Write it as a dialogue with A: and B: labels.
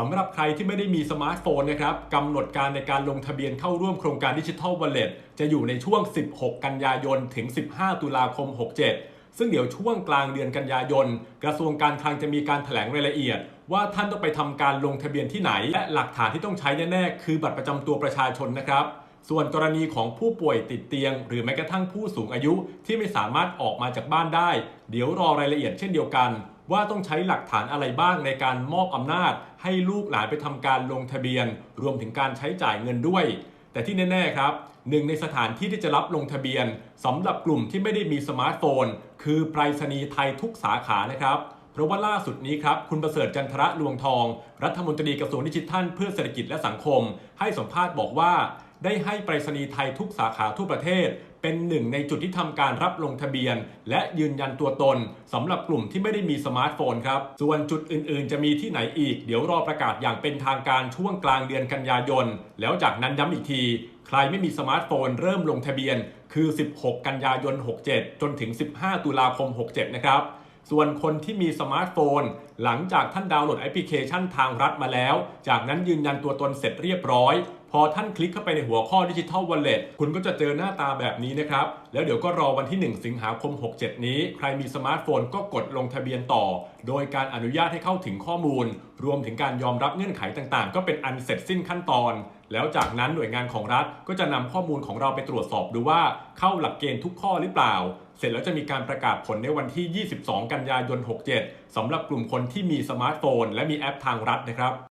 A: สำหรับใครที่ไม่ได้มีสมาร์ทโฟนนะครับกำหนดการในการลงทะเบียนเข้าร่วมโครงการดิจิทัลวอลเล็ตจะอยู่ในช่วง 16 กันยายน ถึง 15 ตุลาคม 67 ซึ่งเดี๋ยวช่วงกลางเดือนกันยายน กระทรวงการคลังจะมีการแถลงรายละเอียด ว่าท่านต้องไปทำการลงทะเบียนที่ไหน และหลักฐานที่ต้องใช้แน่ๆคือบัตรประจำตัวประชาชนนะครับ ส่วนกรณีของผู้ป่วยติดเตียง หรือแม้กระทั่งผู้สูงอายุที่ไม่สามารถออกมาจากบ้านได้ เดี๋ยวรอรายละเอียดเช่นเดียวกัน ว่าต้องใช้หลักฐานอะไรบ้างในการมอบอำนาจ ให้ลูกหลานไปทำการลงทะเบียน รวมถึงการใช้จ่ายเงินด้วย แต่ที่แน่ๆครับหนึ่งในสถานที่ที่จะรับลงทะเบียนสำหรับกลุ่มที่ไม่ได้มีสมาร์ทโฟน คือไปรษณีย์ไทยทุกสาขานะครับเพราะว่าล่าสุดนี้ครับ คุณประเสริฐจันทระลวงทอง รัฐมนตรีกระทรวงดิจิทัลเพื่อเศรษฐกิจและสังคม ให้สัมภาษณ์บอกว่า ได้ให้ไปรษณีย์ไทยทุกสาขาทั่วประเทศ เป็นหนึ่งในจุดที่ทำการรับลงทะเบียน และยืนยันตัวตนสำหรับกลุ่มที่ไม่ได้มีสมาร์ทโฟนครับ ส่วนจุดอื่นๆ จะมีที่ไหนอีก เดี๋ยวรอประกาศอย่างเป็นทางการช่วงกลางเดือนกันยายน แล้วจากนั้นย้ำอีกที ใครไม่มีสมาร์ทโฟน เริ่มลงทะเบียน คือ 16 กันยายน 67 จนถึง 15 ตุลาคม 67 นะครับส่วนคนที่มีสมาร์ทโฟน หลังจากท่านดาวน์โหลดแอปพลิเคชันทางรัฐมาแล้ว จากนั้นยืนยันตัวตนเสร็จเรียบร้อย พอท่านคลิกเข้าไปในหัวข้อดิจิทัลวอลเล็ตคุณก็จะเจอหน้าตาแบบนี้นะครับ แล้วเดี๋ยวก็รอวันที่ 1 สิงหาคม 67 นี้ ใครมีสมาร์ทโฟนก็กดลงทะเบียนต่อ โดยการอนุญาตให้เข้าถึงข้อมูล รวมถึงการยอมรับเงื่อนไขต่างๆ ก็เป็นอันเสร็จสิ้นขั้นตอน แล้วจากนั้นหน่วยงานของรัฐก็จะนำข้อมูลของเราไปตรวจสอบดูว่าเข้าหลักเกณฑ์ทุกข้อหรือเปล่า เสร็จแล้วจะมีการประกาศผลในวันที่ 22 กันยายน 67สำหรับกลุ่มคนที่มีสมาร์ทโฟน และมีแอปทางรัฐนะครับ